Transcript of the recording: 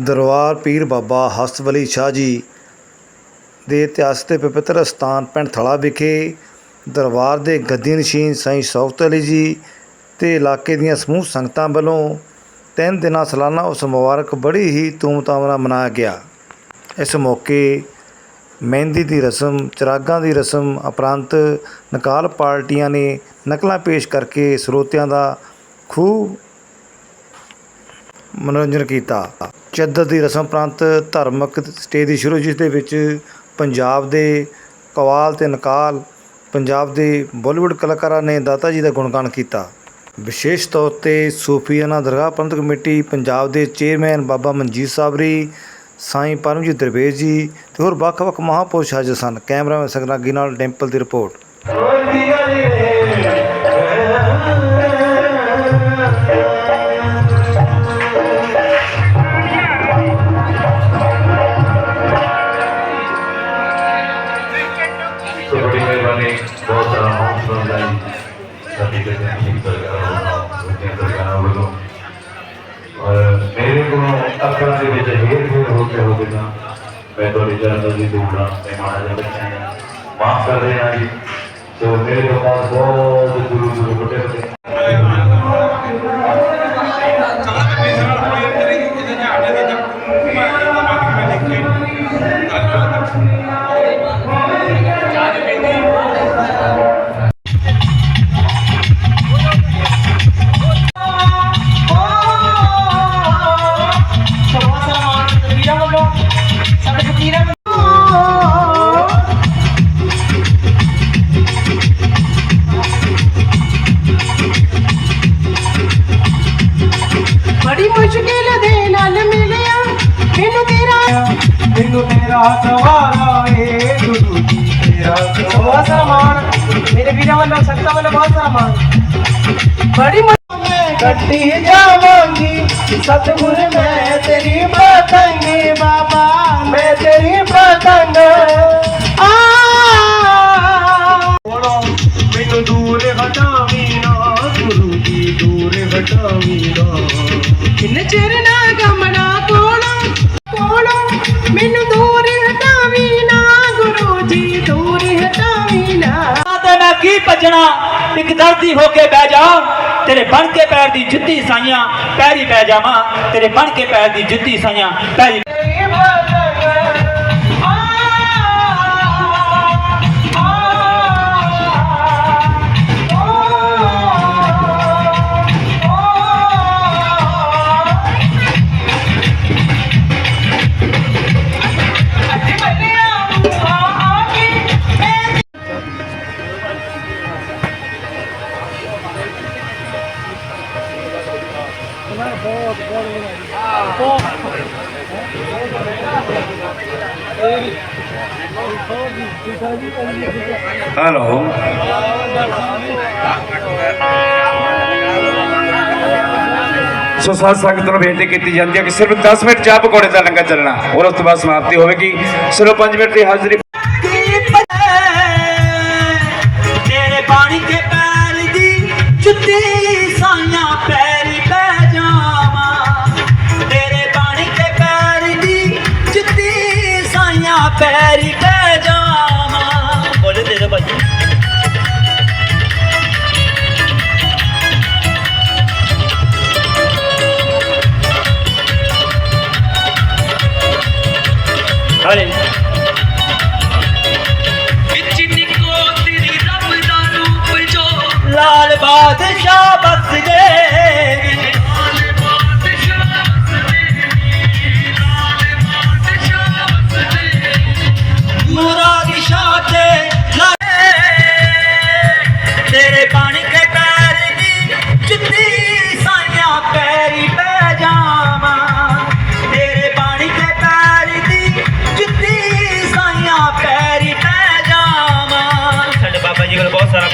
ਦਰਬਾਰ ਪੀਰ ਬਾਬਾ ਹਸਤ ਵਲੀ ਸ਼ਾਹ ਜੀ ਦੇ ਇਤਿਹਾਸ ਤੇ ਪਵਿੱਤਰ ਸਥਾਨ ਪਿੰਡ ਥਲਾ ਵਿਖੇ ਦਰਬਾਰ ਦੇ ਗੱਦੀ ਨਸ਼ੀਨ ਸਾਈਂ ਸੌਕਤ ਅਲੀ ਜੀ ਤੇ ਇਲਾਕੇ ਦੀਆਂ ਸਮੂਹ ਸੰਗਤਾਂ ਵੱਲੋਂ ਤਿੰਨ ਦਿਨਾਂ ਸਾਲਾਨਾ ਉਸ ਮੁਬਾਰਕ ਬੜੀ ਹੀ ਧੂਮਧਾਮ ਨਾਲ ਮਨਾਇਆ ਗਿਆ। ਇਸ ਮੌਕੇ ਮਹਿੰਦੀ ਦੀ ਰਸਮ, ਚਰਾਗਾਂ ਦੀ ਰਸਮ, ਉਪਰੰਤ ਨਕਾਲ ਪਾਰਟੀਆਂ ਨੇ ਨਕਲਾਂ ਪੇਸ਼ ਕਰਕੇ ਸਰੋਤਿਆਂ ਦਾ ਖੂਬ ਮਨੋਰੰਜਨ ਕੀਤਾ। ਚੱਦਰ ਦੀ ਰਸਮ ਪ੍ਰੰਤ ਧਾਰਮਿਕ ਸਟੇਜ ਦੀ ਸ਼ੁਰੂ ਜਿਸ ਦੇ ਵਿੱਚ ਪੰਜਾਬ ਦੇ ਕਵਾਲ ਤੇ ਨਕਾਲ, ਪੰਜਾਬ ਦੇ ਬਾਲੀਵੁੱਡ ਕਲਾਕਾਰਾਂ ਨੇ ਦਾਤਾ ਜੀ ਦਾ ਗੁਣਗਾਨ ਕੀਤਾ। ਵਿਸ਼ੇਸ਼ ਤੌਰ ਤੇ ਸੂਫੀਆਨਾ ਦਰਗਾਹ ਪ੍ਰਬੰਧਕ ਕਮੇਟੀ ਪੰਜਾਬ ਦੇ ਚੇਅਰਮੈਨ ਬਾਬਾ ਮਨਜੀਤ ਸਾਬਰੀ, ਸਾਈਂ ਪਰਮਜੀਤ ਦਰਵੇਸ਼ ਜੀ ਤੇ ਹੋਰ ਵੱਖ-ਵੱਖ ਮਹਾਪੁਰਸ਼ ਹਾਜ਼ਰ ਸਨ। ਕੈਮਰਾਮੈਨ ਸੰਗਰਾਗੀ ਨਾਲ ਡੈਂਪਲ ਦੀ ਰਿਪੋਰਟ। ਬਹੁਤ ਸਾਰਾ ਹੌਸਲਾ ਲਈ ਸਾਡੀ ਜਿਹੜੀ ਸਰਕਾਰ ਵੱਲੋਂ ਦੂਜੀਆਂ ਸਰਕਾਰਾਂ ਵੱਲੋਂ ਔਰ ਮੇਰੇ ਕੋਲ ਅੱਖਰਾਂ ਦੇ ਵਿੱਚ ਹੇਰ ਫੇਰ ਹੋ ਕੇ ਹੋ ਗਿਆ ਮੈਂ ਤੁਹਾਡੀ ਜਨਤਾ ਦੀ ਦੂਰਾਂ ਤੇ ਮਾੜਾ ਜਿਹਾ ਬੱਚਿਆਂ ਮਾਫ ਕਰ ਦੇਣਾ ਜੀ ਸੋ ਮੇਰੇ ਕੋਲ ਬਹੁਤ ਦੂਰ ਦੂਰ ਬੁੱਢੇ ਬੁੱਢੇ ਬੜੀ ਮੁਸ਼ਕਿਲ ਦੇ ਨਾਲ ਮਿਲਿਆ। ਮੈਨੂੰ ਤੇਰਾ ਮੈਨੂੰ ਤੇਰਾ ਸਵਾਰਾ ਏ ਗੁਰੂ ਜੀ ਤੇਰਾ ਮਾਣ ਮੇਰੇ ਵੀਰਾਂ ਵੱਲੋਂ ਸੰਗਤਾਂ ਵੱਲੋਂ ਬਹੁਤ ਸਾਰਾ ਮਾਣ ਬੜੀ ਮੈਂ ਕੱਟੀ ਜਾਵਾਂਗੀ। ਸਤਿਗੁਰ ਮੈਂ ਤੇਰੀ ਪਤੰਗ ਬਾਬਾ। ਮੈਂ ਤੇਰੀ ਪਤੰਗ ਆ। ਮੈਨੂੰ ਦੂਰ ਹਟਾਵੀਂ ਨਾ ਗੁਰੂ ਜੀ ਦੂਰ ਹਟਾਵੀਂ ਨਾ। ਚਿਰ ਨਾ ਗਮਣਾ ਕੋਲੋਂ ਕੋਲੋਂ। ਮੈਨੂੰ ਦੂਰ ਹਟਾਵੀ ਨਾ, ਗੁਰੂ ਜੀ ਦੂਰ ਹਟਾਵੀ ਨਾ। ਤੇ ਮੈਂ ਕੀ ਭੱਜਣਾ, ਇੱਕ ਦਰਦੀ ਹੋ ਕੇ ਬਹਿ ਜਾ। ਤੇਰੇ ਬਣ ਕੇ ਪੈਰ ਦੀ ਜੁੱਤੀ ਸਾਈਆਂ, ਪੈਰੀ ਪੈ ਜਾਵਾਂ। ਤੇਰੇ ਬਣ ਕੇ ਪੈਰ ਦੀ ਜੁੱਤੀ ਸਾਈਆਂ, ਪੈਰੀ ਹੈਲੋ ਸੋ ਸਾਧ ਸੰਗਤ ਨੂੰ ਬੇਨਤੀ ਕੀਤੀ ਜਾਂਦੀ ਹੈ ਕਿ ਸਿਰਫ 10 ਮਿੰਟ ਚਾਹ ਪਕੌੜੇ ਦਾ ਲੰਗਰ ਚੱਲਣਾ ਔਰ ਉਸ ਤੋਂ ਬਾਅਦ ਸਮਾਪਤੀ ਹੋਵੇਗੀ। ਸਿਰਫ 5 ਮਿੰਟ ਦੀ ਹਾਜ਼ਰੀ பேரி ಸರ